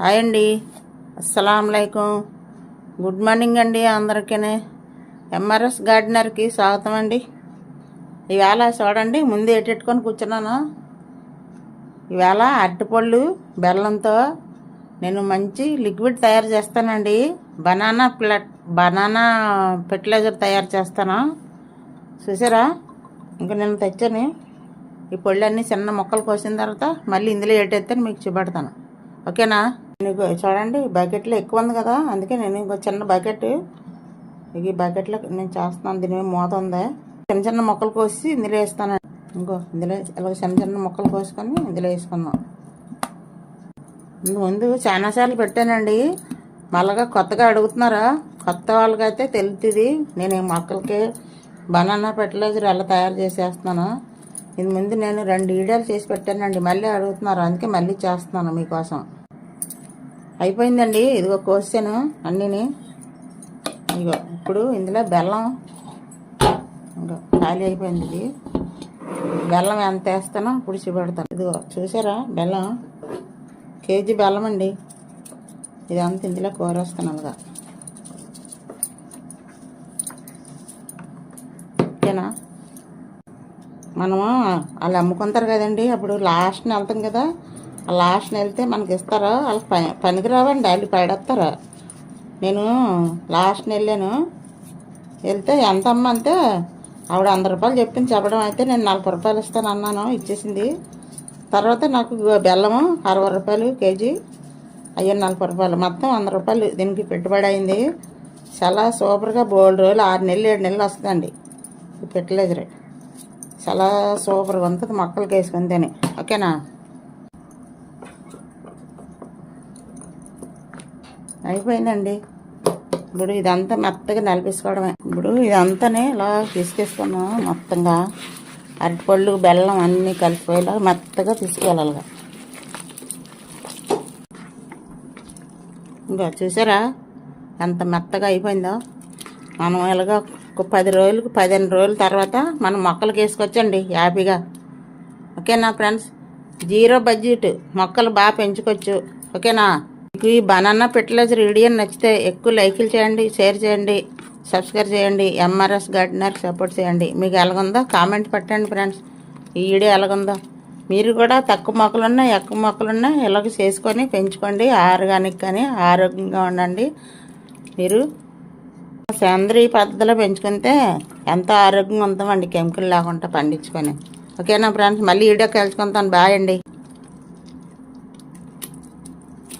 Hi అండి. అస్సలంకం good morning అండి అందరికీ ఎంఆర్ఎస్ గార్డెనర్కి స్వాగతం అండి. ఈవేళ చూడండి ముందు ఎట్టెట్టుకొని కూర్చున్నాను. ఈవేళ అరటిపళ్ళు బెల్లంతో నేను మంచి లిక్విడ్ తయారు చేస్తానండి. బనానా ప్లట్ బనానా ఫెర్టిలైజర్ తయారు చేస్తాను. చూసారా? ఇంకా నేను తెచ్చాను. ఈ పళ్ళన్నీ చిన్న మొక్కలు కోసిన తర్వాత మళ్ళీ ఇందులో ఏటెత్తే మీకు చూపెడతాను. ఓకేనా? చూడండి బకెట్లో ఎక్కువ ఉంది కదా అందుకే నేను ఇంకో చిన్న బకెట్ ఈ బకెట్లో నేను చేస్తున్నాను దీని మీద మూత ఉంది. చిన్న చిన్న మొక్కలు కోసి ఇందులో వేస్తాను. ఇంకో ఇందులో ఇలా చిన్న చిన్న మొక్కలు కోసుకొని ఇందులో వేసుకుందాం. ఇందు ముందు చాలాసార్లు పెట్టానండి. మళ్ళగా కొత్తగా అడుగుతున్నారా? కొత్త వాళ్ళకైతే తెలుస్తుంది నేను ఈ మొక్కలకి బనానా ఫెర్టిలైజర్ ఎలా తయారు చేసేస్తున్నాను. ఇది ముందు నేను రెండు వీడియోలు చేసి పెట్టానండి. మళ్ళీ అడుగుతున్నారు. అందుకే మళ్ళీ చేస్తున్నాను మీకోసం. అయిపోయిందండి. ఇదిగో కోసాను అన్నీని. ఇదిగో ఇప్పుడు ఇందులో బెల్లం. ఇంకో ఖాళీ అయిపోయింది ఇది. బెల్లం ఎంత వేస్తానో పుడిచి పెడతాను ఇదిగో చూసారా? బెల్లం. కేజీ బెల్లం అండి. ఇదంతా ఇందులో కూరేస్తాను అలాగా ఓకేనా? మనము వాళ్ళు అమ్ముకుంటారు కదండి. అప్పుడు లాస్ట్ని వెళ్తాం కదా. ఆ లాస్ట్ని వెళ్తే మనకి ఇస్తారా? వాళ్ళకి పని పనికి రావండి వాళ్ళు పడేస్తారా? నేను లాస్ట్ని వెళ్ళాను వెళ్తే ఎంత అమ్మ అంటే ఆవిడ వంద రూపాయలు చెప్పింది చెప్పడం అయితే నేను నలభై రూపాయలు ఇస్తాను అన్నాను ఇచ్చేసింది. తర్వాత నాకు బెల్లము అరవై రూపాయలు కేజీ అయ్యో నలభై రూపాయలు. మొత్తం వంద రూపాయలు దీనికి పెట్టుబడి అయింది. చాలా సూపర్గా బోల్డ్ రోజులు ఆరు నెలలు ఏడు నెలలు వస్తుందండి. పెట్టలేదు ఫెర్టిలైజర్. చాలా సూపర్గా ఉంటుంది మొక్కలకి వేసుకొని తిని ఓకేనా? అయిపోయిందండి. ఇప్పుడు ఇదంతా మెత్తగా నలిపేసుకోవడమే. ఇప్పుడు ఇదంతానే ఇలా తీసుకేసుకున్నాం మొత్తంగా. అరటిపళ్ళు బెల్లం అన్నీ కలిసిపోయేలా మెత్తగా తీసుకెళ్ళాలిగా. ఇంకా చూసారా? ఎంత మెత్తగా అయిపోయిందో. మనం ఇలాగా ఒక పది రోజులకు పదిహేను రోజుల తర్వాత మనం మొక్కలకి వేసుకొచ్చండి హ్యాపీగా ఓకేనా ఫ్రెండ్స్? Zero budget. మొక్కలు బాగా పెంచుకోవచ్చు. ఓకేనా? మీకు ఈ బనానా ఫెర్టిలైజర్ వీడియో నచ్చితే ఎక్కువ లైకులు చేయండి షేర్ చేయండి సబ్స్క్రైబ్ చేయండి ఎంఆర్ఎస్ గార్డెనర్కి సపోర్ట్ చేయండి. మీకు ఎలాగుందో కామెంట్ పెట్టండి ఫ్రెండ్స్. ఈ వీడియో ఎలాగుందో మీరు కూడా తక్కువ మొక్కలున్నా ఎక్కువ మొక్కలున్నా ఇలాగ చేసుకొని పెంచుకోండి. ఆర్గానిక్ కానీ ఆరోగ్యంగా ఉండండి. మీరు సేంద్రీయ పద్ధతిలో పెంచుకుంటే ఎంతో ఆరోగ్యంగా ఉంటామండి కెమికల్ లేకుండా పండించుకొని. ఓకేనా ఫ్రెండ్స్? మళ్ళీ వీడియో కలుసుకుంటాను బాయ్ అండి.